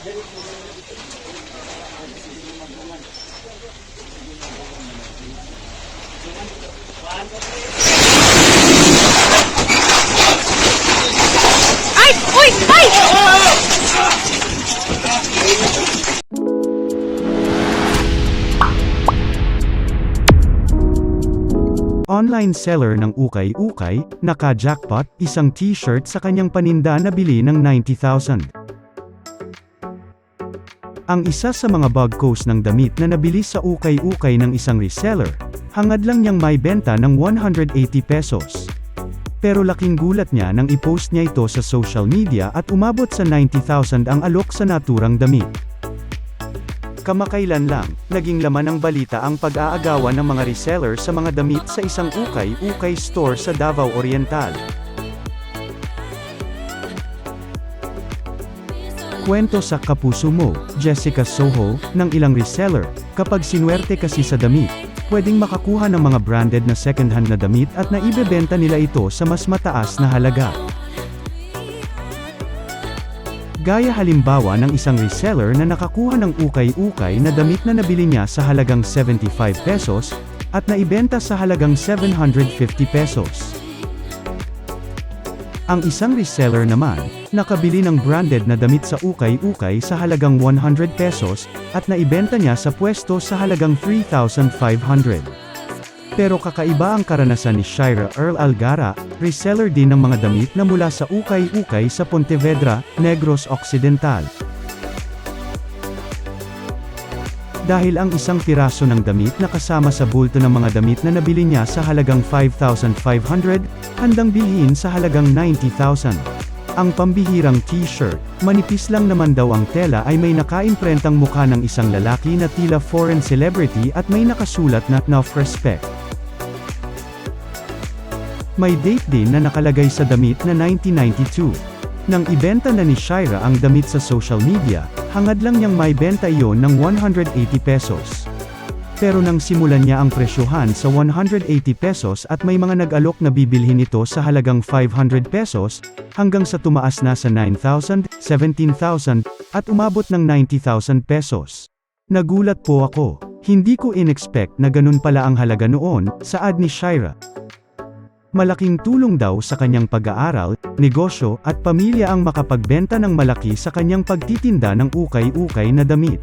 Ay! Uy! Ay! Online seller ng Ukay-Ukay, naka-jackpot, isang t-shirt sa kanyang paninda na bili ng 90,000. Ang isa sa mga bug coast ng damit na nabili sa Ukay-Ukay ng isang reseller, hangad lang niyang may benta ng 180 pesos. Pero laking gulat niya nang i-post niya ito sa social media at umabot sa 90,000 ang alok sa naturang damit. Kamakailan lang, naging laman ng balita ang pag-aagawan ng mga reseller sa mga damit sa isang ukay-ukay store sa Davao Oriental. Kwento sa Kapuso Mo, Jessica Soho, ng ilang reseller, kapag sinwerte kasi sa damit, pwedeng makakuha ng mga branded na second-hand na damit at naibebenta nila ito sa mas mataas na halaga. Gaya halimbawa ng isang reseller na nakakuha ng ukay-ukay na damit na nabili niya sa halagang 75 pesos, at naibenta sa halagang 750 pesos. Ang isang reseller naman, nakabili ng branded na damit sa ukay-ukay sa halagang 100 pesos, at naibenta niya sa pwesto sa halagang 3,500. Pero kakaiba ang karanasan ni Shira Earl Algara, reseller din ng mga damit na mula sa ukay-ukay sa Pontevedra, Negros Occidental. Dahil ang isang piraso ng damit na kasama sa bulto ng mga damit na nabili niya sa halagang 5,500, handang bilhin sa halagang 90,000. Ang pambihirang t-shirt, manipis lang naman daw ang tela ay may nakaimprentang mukha ng isang lalaki na tila foreign celebrity at may nakasulat na Enough Respect. May date din na nakalagay sa damit na 1992. Nang ibenta na ni Shira ang damit sa social media, hangad lang niyang may benta iyon ng 180 pesos. Pero nang simulan niya ang presyohan sa 180 pesos at may mga nag-alok na bibilhin ito sa halagang 500 pesos, hanggang sa tumaas na sa 9,000, 17,000, at umabot ng 90,000 pesos. Nagulat po ako. Hindi ko in-expect na ganun pala ang halaga noon, saad ni Shira. Malaking tulong daw sa kanyang pag-aaral, negosyo, at pamilya ang makapagbenta ng malaki sa kanyang pagtitinda ng ukay-ukay na damit.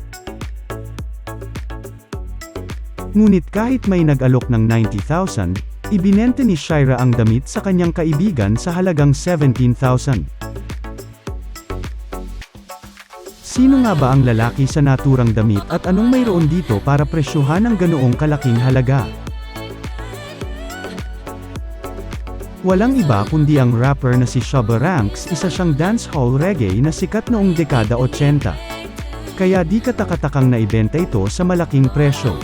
Ngunit kahit may nag-alok ng 90,000, ibinente ni Shira ang damit sa kanyang kaibigan sa halagang 17,000. Sino nga ba ang lalaki sa naturang damit at anong mayroon dito para presyuhan ang ganoong kalaking halaga? Walang iba kundi ang rapper na si Shabba Ranks, isa siyang dancehall reggae na sikat noong dekada 80. Kaya di katakatakang naibenta ito sa malaking presyo.